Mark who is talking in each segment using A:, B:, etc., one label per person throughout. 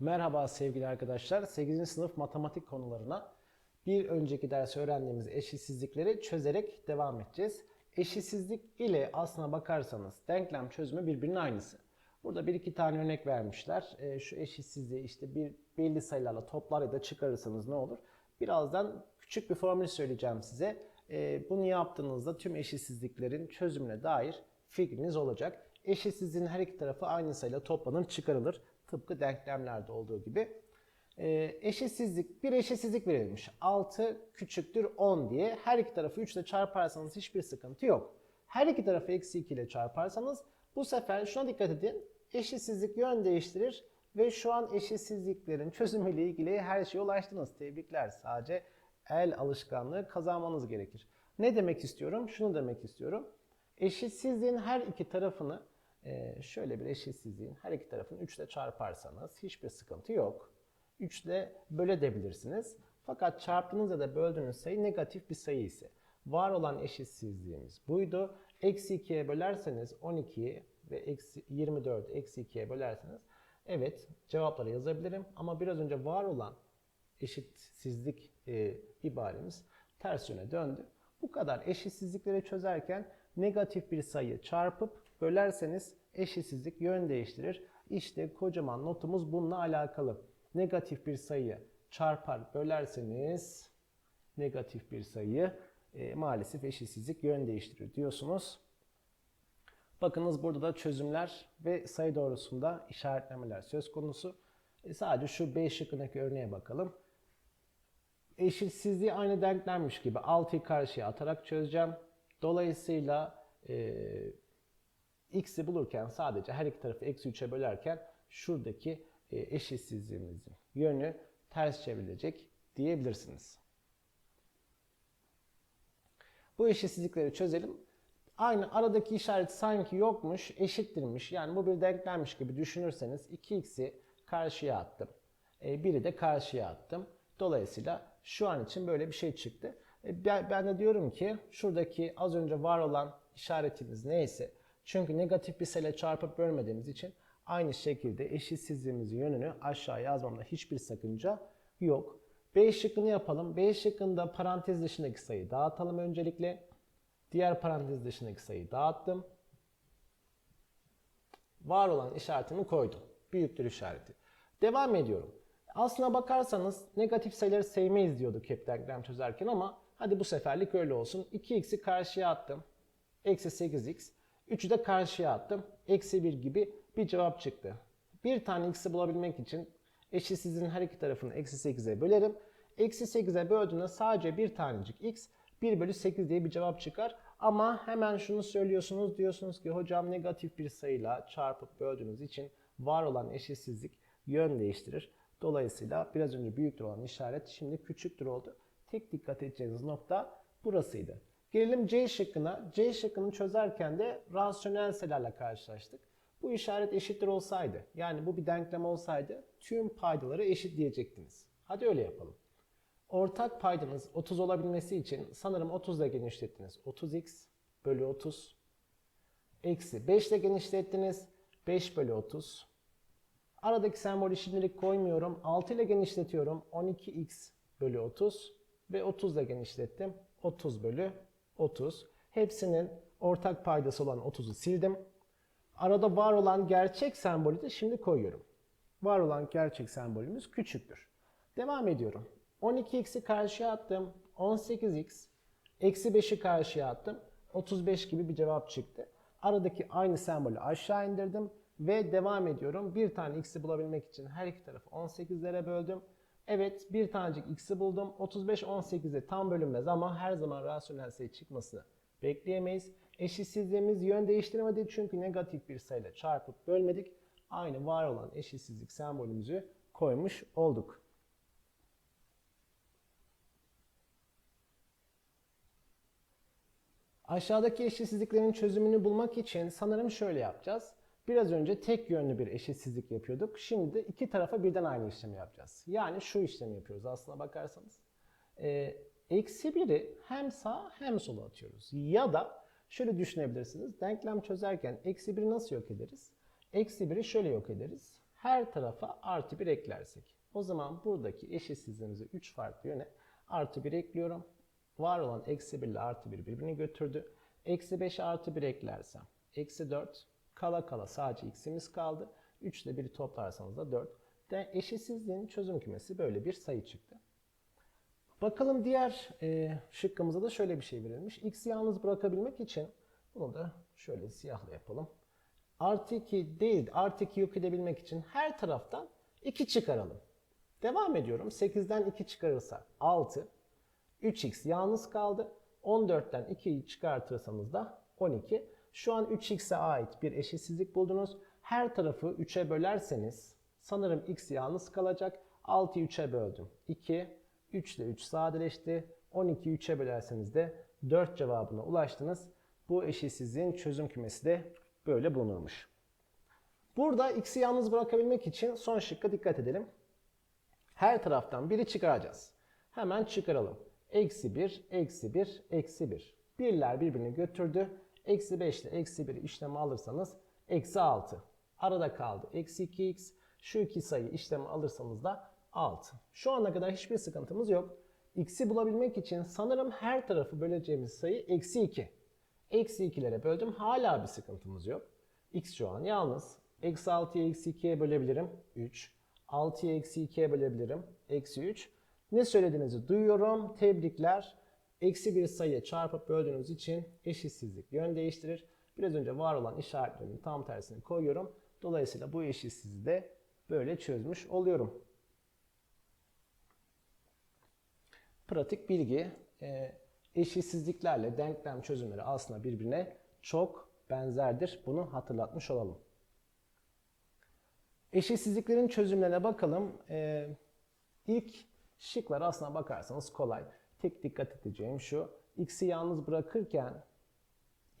A: Merhaba sevgili arkadaşlar. 8. sınıf matematik konularına bir önceki ders öğrendiğimiz eşitsizlikleri çözerek devam edeceğiz. Eşitsizlik ile aslına bakarsanız denklem çözümü birbirinin aynısı. Burada bir iki tane örnek vermişler. Ee, şu eşitsizliği işte bir belli sayılarla toplar ya da çıkarırsanız ne olur? Birazdan küçük bir formül söyleyeceğim size. Ee, bunu yaptığınızda tüm eşitsizliklerin çözümüne dair fikriniz olacak. Eşitsizliğin her iki tarafı aynı sayıyla toplanır çıkarılır. Tıpkı denklemlerde olduğu gibi. Ee, eşitsizlik, bir eşitsizlik verilmiş. 6 küçüktür 10 diye. Her iki tarafı 3 ile çarparsanız hiçbir sıkıntı yok. Her iki tarafı eksi 2 ile çarparsanız bu sefer şuna dikkat edin. Eşitsizlik yön değiştirir ve şu an eşitsizliklerin çözümüyle ilgili her şeye ulaştınız. Tebrikler. Sadece el alışkanlığı kazanmanız gerekir. Ne demek istiyorum? Şunu demek istiyorum. Eşitsizliğin her iki tarafını e, şöyle bir eşitsizliğin her iki tarafını 3 ile çarparsanız hiçbir sıkıntı yok. 3 ile bölebilirsiniz. Fakat çarptığınız ya da böldüğünüz sayı negatif bir sayı ise var olan eşitsizliğimiz buydu. Eksi 2'ye bölerseniz 12'yi ve eksi 24 eksi 2'ye bölerseniz evet cevapları yazabilirim. Ama biraz önce var olan eşitsizlik e, ibaremiz ters yöne döndü. Bu kadar eşitsizlikleri çözerken negatif bir sayı çarpıp bölerseniz eşitsizlik yön değiştirir. İşte kocaman notumuz bununla alakalı. Negatif bir sayı çarpar bölerseniz negatif bir sayı e, maalesef eşitsizlik yön değiştirir diyorsunuz. Bakınız burada da çözümler ve sayı doğrusunda işaretlemeler söz konusu. E, sadece şu B şıkkındaki örneğe bakalım. Eşitsizliği aynı denklenmiş gibi 6'yı karşıya atarak çözeceğim. Dolayısıyla e, x'i bulurken sadece her iki tarafı eksi 3'e bölerken şuradaki e, eşitsizliğimizin yönü ters çevrilecek diyebilirsiniz. Bu eşitsizlikleri çözelim. Aynı aradaki işaret sanki yokmuş, eşittirmiş. Yani bu bir denklenmiş gibi düşünürseniz 2x'i karşıya attım. E, biri de karşıya attım. Dolayısıyla şu an için böyle bir şey çıktı. E, ben de diyorum ki şuradaki az önce var olan işaretimiz neyse çünkü negatif bir sayıyla çarpıp bölmediğimiz için aynı şekilde eşitsizliğimizin yönünü aşağı yazmamda hiçbir sakınca yok. B şıkkını yapalım. B şıkkında parantez dışındaki sayıyı dağıtalım öncelikle. Diğer parantez dışındaki sayıyı dağıttım. Var olan işaretimi koydum. Büyüktür işareti. Devam ediyorum. Aslına bakarsanız negatif sayıları sevmeyiz diyorduk hep denklem çözerken ama hadi bu seferlik öyle olsun. 2x'i karşıya attım. Eksi 8x. 3'ü de karşıya attım. Eksi 1 gibi bir cevap çıktı. Bir tane x'i bulabilmek için eşitsizliğin her iki tarafını eksi 8'e bölerim. Eksi 8'e böldüğünde sadece bir tanecik x 1 bölü 8 diye bir cevap çıkar. Ama hemen şunu söylüyorsunuz diyorsunuz ki hocam negatif bir sayıyla çarpıp böldüğünüz için var olan eşitsizlik yön değiştirir. Dolayısıyla biraz önce büyüktür olan işaret şimdi küçüktür oldu. Tek dikkat edeceğiniz nokta burasıydı. Gelelim C şıkkına. C şıkkını çözerken de rasyonel sayılarla karşılaştık. Bu işaret eşittir olsaydı, yani bu bir denklem olsaydı tüm paydaları eşit diyecektiniz. Hadi öyle yapalım. Ortak paydanız 30 olabilmesi için sanırım 30 ile genişlettiniz. 30x bölü 30 eksi 5 ile genişlettiniz. 5 bölü 30 Aradaki sembolü şimdilik koymuyorum. 6 ile genişletiyorum. 12x bölü 30 ve 30 ile genişlettim. 30 bölü 30. Hepsinin ortak paydası olan 30'u sildim. Arada var olan gerçek sembolü de şimdi koyuyorum. Var olan gerçek sembolümüz küçüktür. Devam ediyorum. 12x'i karşıya attım. 18x. Eksi 5'i karşıya attım. 35 gibi bir cevap çıktı. Aradaki aynı sembolü aşağı indirdim ve devam ediyorum. Bir tane x'i bulabilmek için her iki tarafı 18'lere böldüm. Evet bir tanecik x'i buldum. 35 18'e tam bölünmez ama her zaman rasyonel sayı çıkmasını bekleyemeyiz. Eşitsizliğimiz yön değiştirmedi çünkü negatif bir sayıyla çarpıp bölmedik. Aynı var olan eşitsizlik sembolümüzü koymuş olduk. Aşağıdaki eşitsizliklerin çözümünü bulmak için sanırım şöyle yapacağız. Biraz önce tek yönlü bir eşitsizlik yapıyorduk. Şimdi de iki tarafa birden aynı işlemi yapacağız. Yani şu işlemi yapıyoruz aslına bakarsanız. Ee, eksi biri hem sağ hem sola atıyoruz. Ya da şöyle düşünebilirsiniz. Denklem çözerken eksi biri nasıl yok ederiz? Eksi biri şöyle yok ederiz. her tarafa artı 1 eklersek. O zaman buradaki eşitsizliğimizi 3 farklı yöne artı 1 ekliyorum. Var olan eksi 1 ile artı 1 birbirini götürdü. Eksi 5 artı 1 eklersem eksi 4. Kala kala sadece x'imiz kaldı. 3 ile 1'i toplarsanız da 4. De eşitsizliğin çözüm kümesi böyle bir sayı çıktı. Bakalım diğer e, şıkkımıza da şöyle bir şey verilmiş. X'i yalnız bırakabilmek için bunu da şöyle siyahla yapalım. Artı 2 değil, artı 2 yok edebilmek için her taraftan 2 çıkaralım. Devam ediyorum. 8'den 2 çıkarırsa 6. 3x yalnız kaldı. 14'ten 2'yi çıkartırsanız da 12. Şu an 3x'e ait bir eşitsizlik buldunuz. Her tarafı 3'e bölerseniz sanırım x yalnız kalacak. 6'yı 3'e böldüm. 2. 3 ile 3 sadeleşti. 12'yi 3'e bölerseniz de 4 cevabına ulaştınız. Bu eşitsizliğin çözüm kümesi de böyle bulunurmuş. Burada x'i yalnız bırakabilmek için son şıkka dikkat edelim. Her taraftan biri çıkaracağız. Hemen çıkaralım. Eksi 1, eksi 1, eksi 1. Birler birbirini götürdü. Eksi 5 ile eksi 1'i işleme alırsanız eksi 6. Arada kaldı. Eksi 2x. Şu iki sayı işleme alırsanız da 6. Şu ana kadar hiçbir sıkıntımız yok. X'i bulabilmek için sanırım her tarafı böleceğimiz sayı eksi 2. Eksi 2'lere böldüm. Hala bir sıkıntımız yok. X şu an yalnız. Eksi 6'yı eksi 2'ye bölebilirim. 3. 6'yı eksi 2'ye bölebilirim. Eksi 3. Ne söylediğinizi duyuyorum. Tebrikler. Eksi bir sayıya çarpıp böldüğünüz için eşitsizlik yön değiştirir. Biraz önce var olan işaretlerin tam tersini koyuyorum. Dolayısıyla bu eşitsizliği de böyle çözmüş oluyorum. Pratik bilgi. e, eşitsizliklerle denklem çözümleri aslında birbirine çok benzerdir. Bunu hatırlatmış olalım. Eşitsizliklerin çözümlerine bakalım. Ee, ilk şıklar aslına bakarsanız kolay. Tek dikkat edeceğim şu. X'i yalnız bırakırken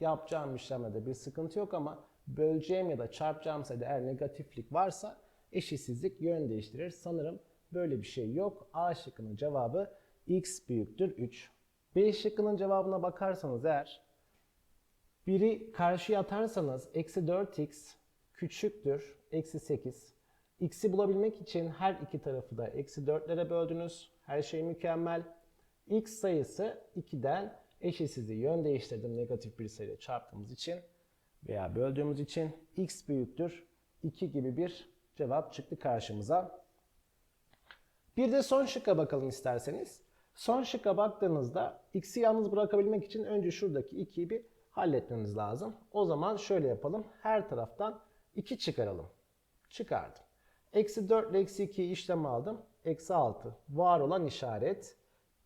A: yapacağım işlemde bir sıkıntı yok ama böleceğim ya da çarpacağım sayıda eğer negatiflik varsa eşitsizlik yön değiştirir. Sanırım böyle bir şey yok. A şıkkının cevabı x büyüktür 3. B şıkkının cevabına bakarsanız eğer biri karşıya atarsanız eksi 4x küçüktür eksi 8. X'i bulabilmek için her iki tarafı da eksi 4'lere böldünüz. Her şey mükemmel. X sayısı 2'den eşitsizliği yön değiştirdim negatif bir sayıyla çarptığımız için veya böldüğümüz için x büyüktür 2 gibi bir cevap çıktı karşımıza. Bir de son şıkka bakalım isterseniz. Son şıkka baktığınızda x'i yalnız bırakabilmek için önce şuradaki 2'yi bir halletmemiz lazım. O zaman şöyle yapalım. Her taraftan 2 çıkaralım. Çıkardım. Eksi 4 ile eksi 2'yi işleme aldım. Eksi 6. Var olan işaret.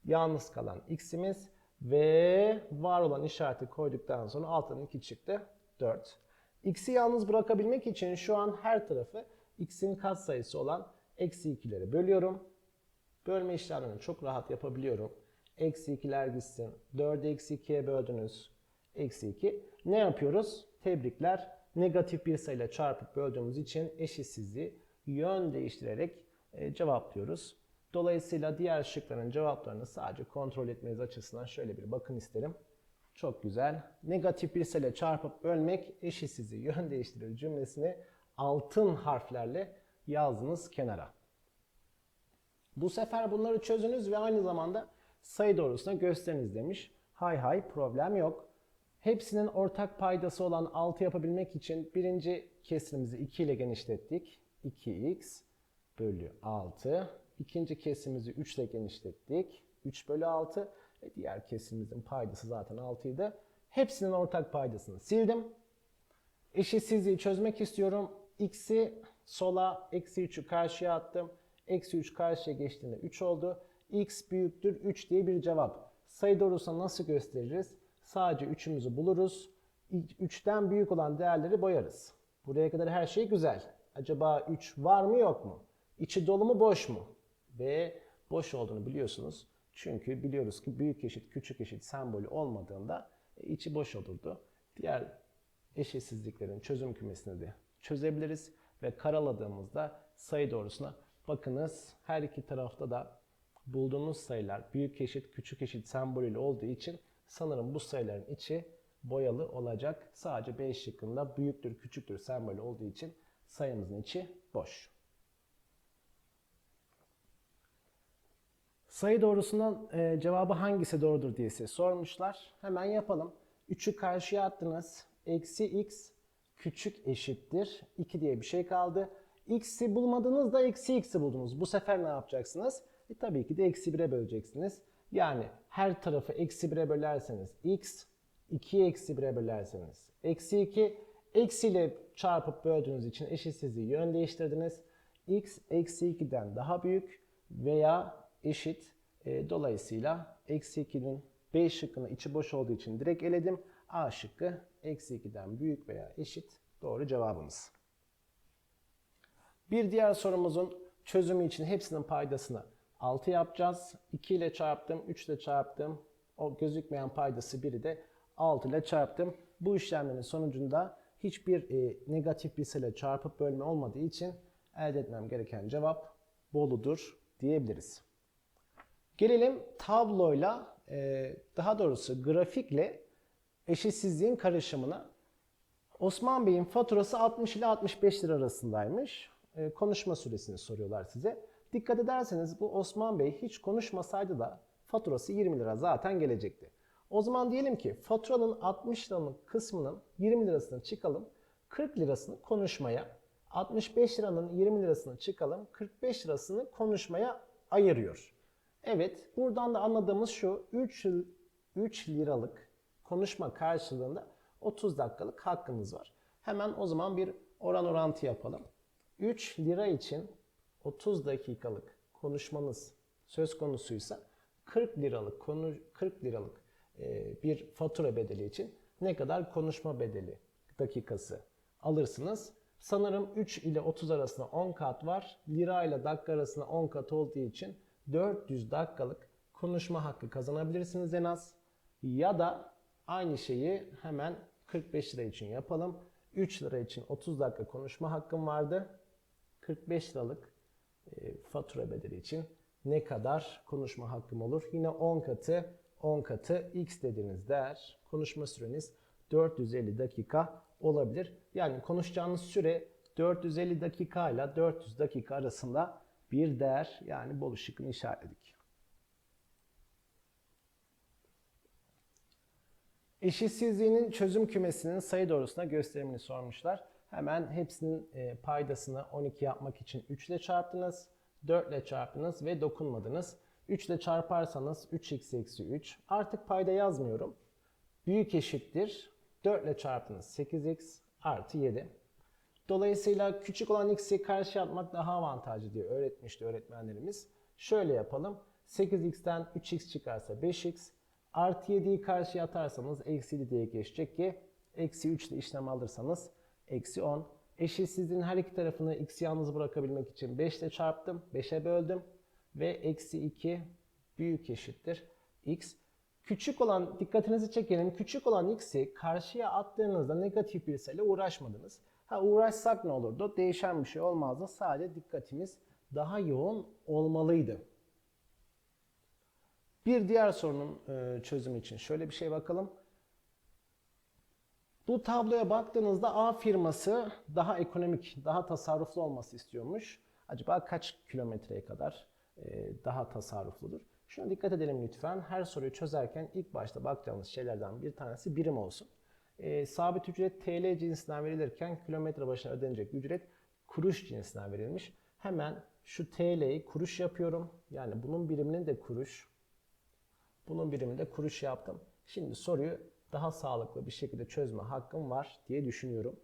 A: Yalnız kalan x'imiz. Ve var olan işareti koyduktan sonra altından 2 çıktı. 4. X'i yalnız bırakabilmek için şu an her tarafı x'in katsayısı olan eksi 2'leri bölüyorum. Bölme işlemlerini çok rahat yapabiliyorum. Eksi 2'ler gitsin. 4'ü eksi 2'ye böldünüz. Eksi 2. Ne yapıyoruz? Tebrikler. Negatif bir sayıyla çarpıp böldüğümüz için eşitsizliği yön değiştirerek e, cevaplıyoruz. Dolayısıyla diğer şıkların cevaplarını sadece kontrol etmeniz açısından şöyle bir bakın isterim. Çok güzel. Negatif bir sayıyla çarpıp bölmek eşitsizliği yön değiştirir cümlesini altın harflerle yazdınız kenara. Bu sefer bunları çözünüz ve aynı zamanda sayı doğrusuna gösteriniz demiş. Hay hay problem yok. Hepsinin ortak paydası olan 6 yapabilmek için birinci kesimimizi 2 ile genişlettik. 2x bölü 6. İkinci kesimizi 3 ile genişlettik. 3 bölü 6. E diğer kesimimizin paydası zaten 6 idi. Hepsinin ortak paydasını sildim. Eşitsizliği çözmek istiyorum. X'i sola, eksi 3'ü karşıya attım. Eksi 3 karşıya geçtiğinde 3 oldu. X büyüktür 3 diye bir cevap. Sayı doğrusuna nasıl gösteririz? Sadece 3'ümüzü buluruz. 3'ten büyük olan değerleri boyarız. Buraya kadar her şey güzel. Acaba 3 var mı yok mu? İçi dolu mu boş mu? Ve boş olduğunu biliyorsunuz. Çünkü biliyoruz ki büyük eşit küçük eşit sembolü olmadığında içi boş olurdu. Diğer eşitsizliklerin çözüm kümesini de çözebiliriz ve karaladığımızda sayı doğrusuna bakınız her iki tarafta da bulduğumuz sayılar büyük eşit küçük eşit sembolüyle olduğu için sanırım bu sayıların içi boyalı olacak. Sadece B şıkkında büyüktür küçüktür sembolü olduğu için Sayımızın içi boş. Sayı doğrusundan e, cevabı hangisi doğrudur diye size sormuşlar. Hemen yapalım. 3'ü karşıya attınız. Eksi x küçük eşittir. 2 diye bir şey kaldı. X'i bulmadınız da eksi x'i buldunuz. Bu sefer ne yapacaksınız? E, tabii ki de eksi 1'e böleceksiniz. Yani her tarafı eksi 1'e bölerseniz x, 2'yi eksi 1'e bölerseniz eksi 2, eksiyle çarpıp böldüğünüz için eşitsizliği yön değiştirdiniz. x eksi 2'den daha büyük veya eşit. E, dolayısıyla eksi 2'nin B şıkkının içi boş olduğu için direkt eledim. A şıkkı eksi 2'den büyük veya eşit doğru cevabımız. Bir diğer sorumuzun çözümü için hepsinin paydasını 6 yapacağız. 2 ile çarptım, 3 ile çarptım. O gözükmeyen paydası biri de 6 ile çarptım. Bu işlemlerin sonucunda hiçbir e, negatif bir sayıyla çarpıp bölme olmadığı için elde etmem gereken cevap Bolu'dur diyebiliriz. Gelelim tabloyla, e, daha doğrusu grafikle eşitsizliğin karışımına. Osman Bey'in faturası 60 ile 65 lira arasındaymış. E, konuşma süresini soruyorlar size. Dikkat ederseniz bu Osman Bey hiç konuşmasaydı da faturası 20 lira zaten gelecekti. O zaman diyelim ki faturanın 60 liralık kısmının 20 lirasını çıkalım. 40 lirasını konuşmaya, 65 liranın 20 lirasını çıkalım. 45 lirasını konuşmaya ayırıyor. Evet, buradan da anladığımız şu 3, 3 liralık konuşma karşılığında 30 dakikalık hakkınız var. Hemen o zaman bir oran orantı yapalım. 3 lira için 30 dakikalık konuşmanız söz konusuysa 40 liralık konu 40 liralık e, bir fatura bedeli için ne kadar konuşma bedeli dakikası alırsınız? Sanırım 3 ile 30 arasında 10 kat var. Lira ile dakika arasında 10 kat olduğu için 400 dakikalık konuşma hakkı kazanabilirsiniz en az. Ya da aynı şeyi hemen 45 lira için yapalım. 3 lira için 30 dakika konuşma hakkım vardı. 45 liralık e, fatura bedeli için ne kadar konuşma hakkım olur? Yine 10 katı 10 katı x dediğiniz değer konuşma süreniz 450 dakika olabilir. Yani konuşacağınız süre 450 dakika ile 400 dakika arasında bir değer yani bol ışıkını işaretledik. Eşitsizliğinin çözüm kümesinin sayı doğrusuna gösterimini sormuşlar. Hemen hepsinin e, paydasını 12 yapmak için 3 ile çarptınız, 4 ile çarptınız ve dokunmadınız. 3 ile çarparsanız 3x eksi 3. Artık payda yazmıyorum. Büyük eşittir. 4 ile çarptınız 8x artı 7. Dolayısıyla küçük olan x'i karşıya atmak daha avantajlı diye öğretmişti öğretmenlerimiz. Şöyle yapalım. 8x'ten 3x çıkarsa 5x. Artı 7'yi karşıya atarsanız eksi 7 diye geçecek ki eksi 3 ile işlem alırsanız eksi 10. Eşitsizliğin her iki tarafını x yalnız bırakabilmek için 5 ile çarptım. 5'e böldüm. Ve eksi 2 büyük eşittir x. Küçük olan, dikkatinizi çekelim. Küçük olan x'i karşıya attığınızda negatif bir sayıyla uğraşmadınız. Ha uğraşsak ne olurdu? Değişen bir şey olmazdı. Sadece dikkatimiz daha yoğun olmalıydı. Bir diğer sorunun e, çözümü için şöyle bir şey bakalım. Bu tabloya baktığınızda A firması daha ekonomik, daha tasarruflu olması istiyormuş. Acaba kaç kilometreye kadar e, daha tasarrufludur? Şuna dikkat edelim lütfen. Her soruyu çözerken ilk başta bakacağımız şeylerden bir tanesi birim olsun. E, sabit ücret TL cinsinden verilirken kilometre başına ödenecek ücret kuruş cinsinden verilmiş. Hemen şu TL'yi kuruş yapıyorum. Yani bunun biriminin de kuruş. Bunun birimini de kuruş yaptım. Şimdi soruyu daha sağlıklı bir şekilde çözme hakkım var diye düşünüyorum.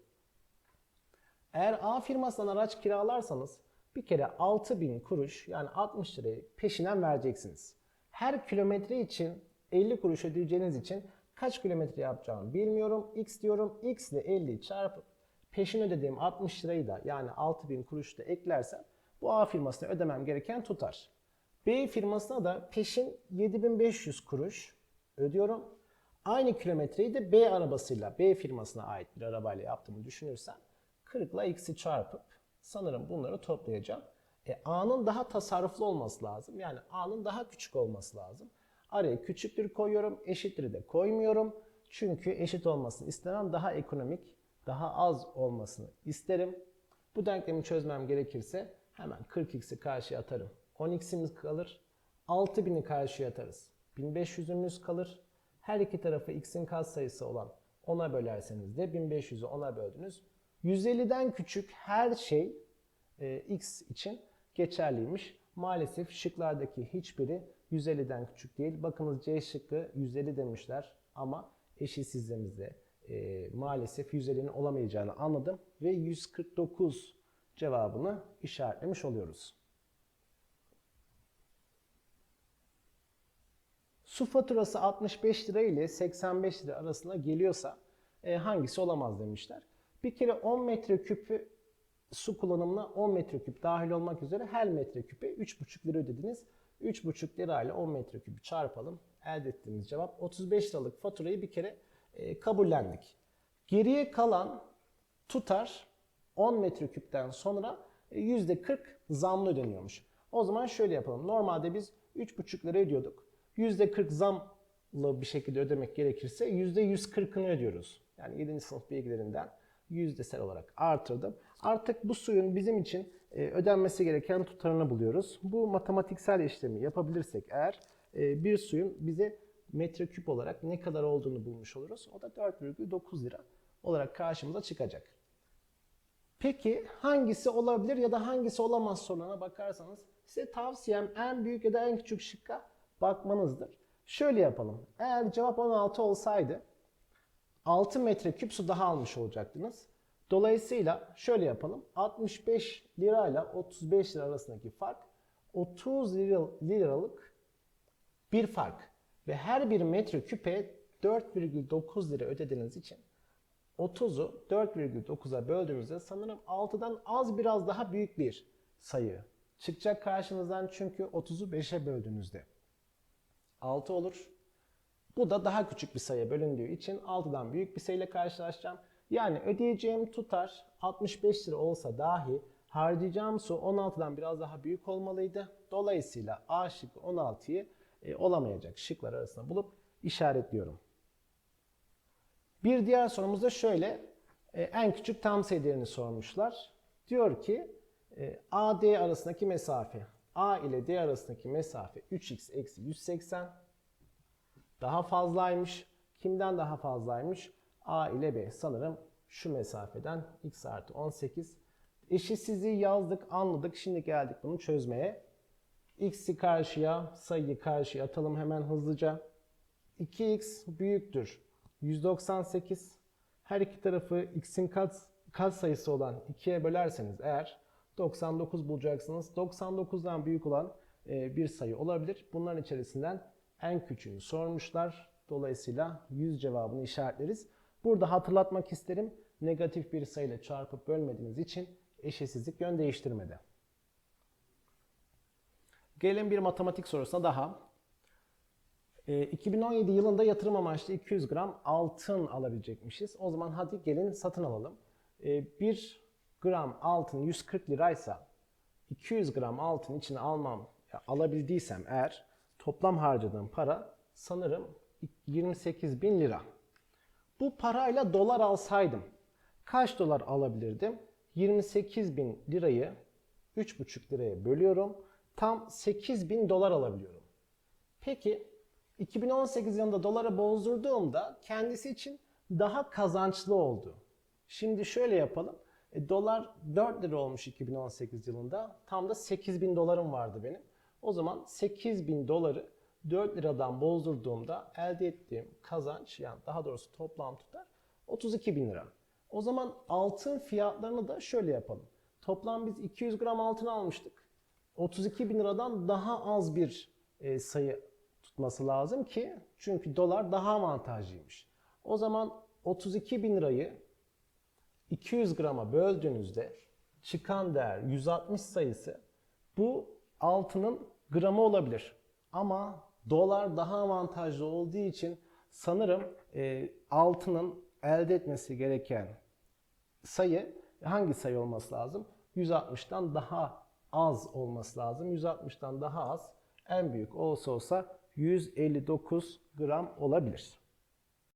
A: Eğer A firmasından araç kiralarsanız bir kere 6000 kuruş yani 60 lirayı peşinen vereceksiniz. Her kilometre için 50 kuruş ödeyeceğiniz için kaç kilometre yapacağımı bilmiyorum. X diyorum. X ile 50'yi çarpıp peşin ödediğim 60 lirayı da yani 6000 kuruş da eklersem bu A firmasına ödemem gereken tutar. B firmasına da peşin 7500 kuruş ödüyorum. Aynı kilometreyi de B arabasıyla, B firmasına ait bir arabayla yaptığımı düşünürsen 40 ile x'i çarpıp sanırım bunları toplayacağım. E, A'nın daha tasarruflu olması lazım. Yani A'nın daha küçük olması lazım. Araya küçüktür koyuyorum, eşittir de koymuyorum. Çünkü eşit olmasını istemem. Daha ekonomik, daha az olmasını isterim. Bu denklemi çözmem gerekirse hemen 40x'i karşıya atarım. 10x'imiz kalır. 6000'i karşıya atarız. 1500'ümüz kalır. Her iki tarafı x'in katsayısı olan 10'a bölerseniz de 1500'ü 10'a böldünüz. 150'den küçük her şey e, x için geçerliymiş. Maalesef şıklardaki hiçbiri 150'den küçük değil. Bakınız C şıkkı 150 demişler ama eşitsizliğimizde e, maalesef 150'nin olamayacağını anladım ve 149 cevabını işaretlemiş oluyoruz. Su faturası 65 lira ile 85 lira arasında geliyorsa e, hangisi olamaz demişler. Bir kere 10 metreküpü su kullanımına 10 metreküp dahil olmak üzere her metreküpe 3,5 lira ödediniz. 3,5 lira ile 10 metreküpü çarpalım. Elde ettiğimiz cevap 35 liralık faturayı bir kere e, kabullendik. Geriye kalan tutar 10 metreküpten sonra e, %40 zamlı ödeniyormuş. O zaman şöyle yapalım. Normalde biz 3,5 lira ödüyorduk. %40 zamlı bir şekilde ödemek gerekirse %140'ını ödüyoruz. Yani 7. sınıf bilgilerinden yüzdesel olarak artırdım. Artık bu suyun bizim için e, ödenmesi gereken tutarını buluyoruz. Bu matematiksel işlemi yapabilirsek eğer e, bir suyun bize metreküp olarak ne kadar olduğunu bulmuş oluruz. O da 4,9 lira olarak karşımıza çıkacak. Peki hangisi olabilir ya da hangisi olamaz soruna bakarsanız size tavsiyem en büyük ya da en küçük şıkka bakmanızdır. Şöyle yapalım. Eğer cevap 16 olsaydı 6 metreküp su daha almış olacaktınız. Dolayısıyla şöyle yapalım. 65 lira ile 35 lira arasındaki fark 30 lira, liralık bir fark. Ve her bir metreküpe 4,9 lira ödediğiniz için 30'u 4,9'a böldüğümüzde sanırım 6'dan az biraz daha büyük bir sayı çıkacak karşınızdan çünkü 30'u 5'e böldüğünüzde 6 olur. Bu da daha küçük bir sayıya bölündüğü için 6'dan büyük bir sayıyla karşılaşacağım. Yani ödeyeceğim tutar 65 lira olsa dahi harcayacağım su 16'dan biraz daha büyük olmalıydı. Dolayısıyla A şıkkı 16'yı e, olamayacak şıklar arasında bulup işaretliyorum. Bir diğer sorumuz da şöyle. E, en küçük tam sayı değerini sormuşlar. Diyor ki e, A, D arasındaki mesafe. A ile D arasındaki mesafe 3x eksi 180 daha fazlaymış. Kimden daha fazlaymış? A ile B. Sanırım şu mesafeden x artı 18. Eşitsizliği yazdık, anladık. Şimdi geldik bunu çözmeye. x'i karşıya, sayıyı karşıya atalım hemen hızlıca. 2x büyüktür. 198. Her iki tarafı x'in kat, kat sayısı olan 2'ye bölerseniz eğer 99 bulacaksınız. 99'dan büyük olan e, bir sayı olabilir. Bunların içerisinden en küçüğünü sormuşlar. Dolayısıyla 100 cevabını işaretleriz. Burada hatırlatmak isterim. Negatif bir sayıyla çarpıp bölmediğiniz için eşitsizlik yön değiştirmedi. Gelelim bir matematik sorusuna daha. E, 2017 yılında yatırım amaçlı 200 gram altın alabilecekmişiz. O zaman hadi gelin satın alalım. E, 1 gram altın 140 liraysa 200 gram altın içine almam alabildiysem eğer toplam harcadığım para sanırım 28 bin lira. Bu parayla dolar alsaydım kaç dolar alabilirdim? 28 bin lirayı 3,5 liraya bölüyorum. Tam 8 bin dolar alabiliyorum. Peki 2018 yılında dolara bozdurduğumda kendisi için daha kazançlı oldu. Şimdi şöyle yapalım. E, dolar 4 lira olmuş 2018 yılında. Tam da 8 bin dolarım vardı benim. O zaman 8 bin doları 4 liradan bozdurduğumda elde ettiğim kazanç yani daha doğrusu toplam tutar 32 bin lira. O zaman altın fiyatlarını da şöyle yapalım. Toplam biz 200 gram altın almıştık. 32 bin liradan daha az bir e, sayı tutması lazım ki çünkü dolar daha avantajlıymış. O zaman 32 bin lirayı 200 grama böldüğünüzde çıkan değer 160 sayısı bu altının gramı olabilir. Ama dolar daha avantajlı olduğu için sanırım e, altının elde etmesi gereken sayı hangi sayı olması lazım? 160'tan daha az olması lazım. 160'tan daha az en büyük olsa olsa 159 gram olabilir.